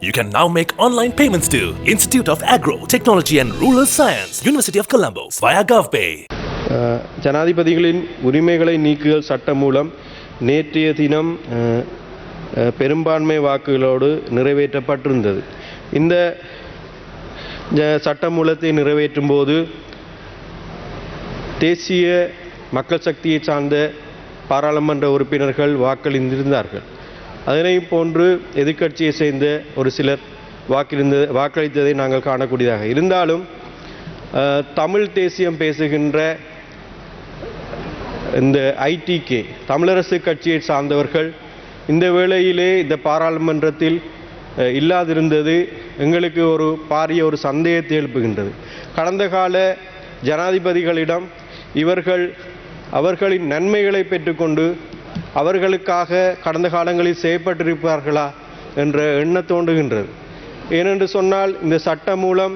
You can now make online payments to Institute of Agro, Technology and Rural Science, University of Colombo via GovPay. ஜனாதிபதிகளின் உரிமைகளை நீக்குதல் சட்டம் மூலம் நேற்றைய தினம் பெரும்பான்மை வாக்குகளோடு நிறைவேற்றப்பட்டிருந்தது இந்த ஜ- சட்ட மூலத்தை நிறைவேற்றும் போது தேசிய மக்கள் சக்தியை சார்ந்த பாராளுமன்ற உறுப்பினர்கள் வாக்களித்திருந்தார்கள் அதனை போன்று எதிர்க்கட்சியை சேர்ந்த ஒரு சிலர் வாக்களிந்த வாக்களித்ததை நாங்கள் காணக்கூடியதாக. இருந்தாலும் தமிழ் தேசியம் பேசுகின்ற இந்த ஐடிகே தமிழரசு கட்சியை சார்ந்தவர்கள் இந்த வேளையிலே இந்த பாராளுமன்றத்தில் இல்லாதிருந்தது எங்களுக்கு ஒரு பாரிய ஒரு சந்தேகத்தை எழுப்புகின்றது. கடந்த கால ஜனாதிபதிகளிடம் இவர்கள் அவர்களின் நன்மைகளை பெற்றுக்கொண்டு அவர்களுக்காக கடந்த காலங்களில் செய்யப்பட்டிருப்பார்களா என்ற எண்ண தோன்றுகின்றது. ஏனென்று சொன்னால் இந்த சட்டம் மூலம்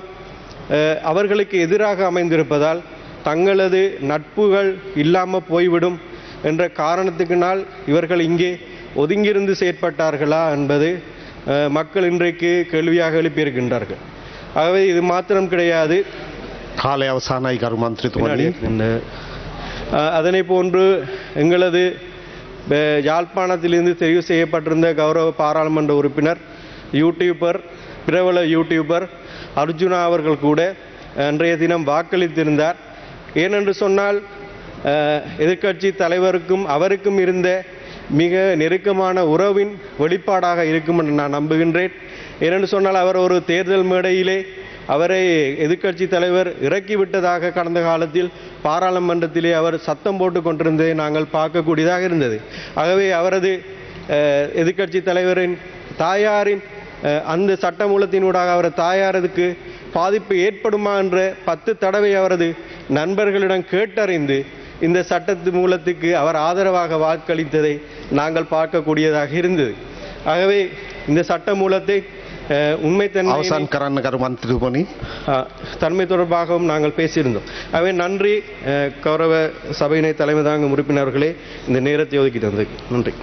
அவர்களுக்கு எதிராக அமைந்திருப்பதால் தங்களது நட்புகள் இல்லாமல் போய்விடும் என்ற காரணத்துக்கினால் இவர்கள் இங்கே ஒதுங்கியிருந்து செயற்பட்டார்களா என்பது மக்கள் இன்றைக்கு கேள்வியாக எழுப்பியிருக்கின்றார்கள். ஆகவே இது மாத்திரம் கிடையாது. காலை அவசான அதனை போன்று எங்களது யாழ்ப்பாணத்திலிருந்து தெரிவு செய்யப்பட்டிருந்த கௌரவ பாராளுமன்ற உறுப்பினர் யூடியூபர் பிரபல யூடியூபர் அர்ஜுனா அவர்கள் கூட அன்றைய தினம் வாக்களித்திருந்தார். ஏனென்று சொன்னால் எதிர்க்கட்சி தலைவருக்கும் அவருக்கும் இருந்த மிக நெருக்கமான உறவின் வெளிப்பாடாக இருக்கும் என்று நான் நம்புகின்றேன். ஏனென்று சொன்னால் அவர் ஒரு தேர்தல் மேடையிலே அவரை எதிர்க்கட்சி தலைவர் இறக்கிவிட்டதாக கடந்த காலத்தில் பாராளுமன்றத்திலே அவர் சத்தம் போட்டு கொண்டிருந்ததை நாங்கள் பார்க்கக்கூடியதாக இருந்தது. ஆகவே அவரது எதிர்க்கட்சி தலைவரின் தாயாரின் அந்த சட்டமூலத்தினூடாக அவர் தாயாரதுக்கு பாதிப்பு ஏற்படுமா என்ற பத்து தடவை அவரது நண்பர்களிடம் கேட்டறிந்து இந்த சட்டத்து மூலத்துக்கு அவர் ஆதரவாக வாக்களித்ததை நாங்கள் பார்க்கக்கூடியதாக இருந்தது. ஆகவே இந்த சட்ட மூலத்தை உண்மைத்தன்மை அவசான் கரான் கருமந்திரி போனி தன்மை தொடர்பாகவும் நாங்கள் பேசியிருந்தோம். அவை நன்றி கௌரவ சபையினை தலைமை தாங்கும் உறுப்பினர்களே இந்த நேரத்தை ஒதுக்கி தந்தது நன்றி.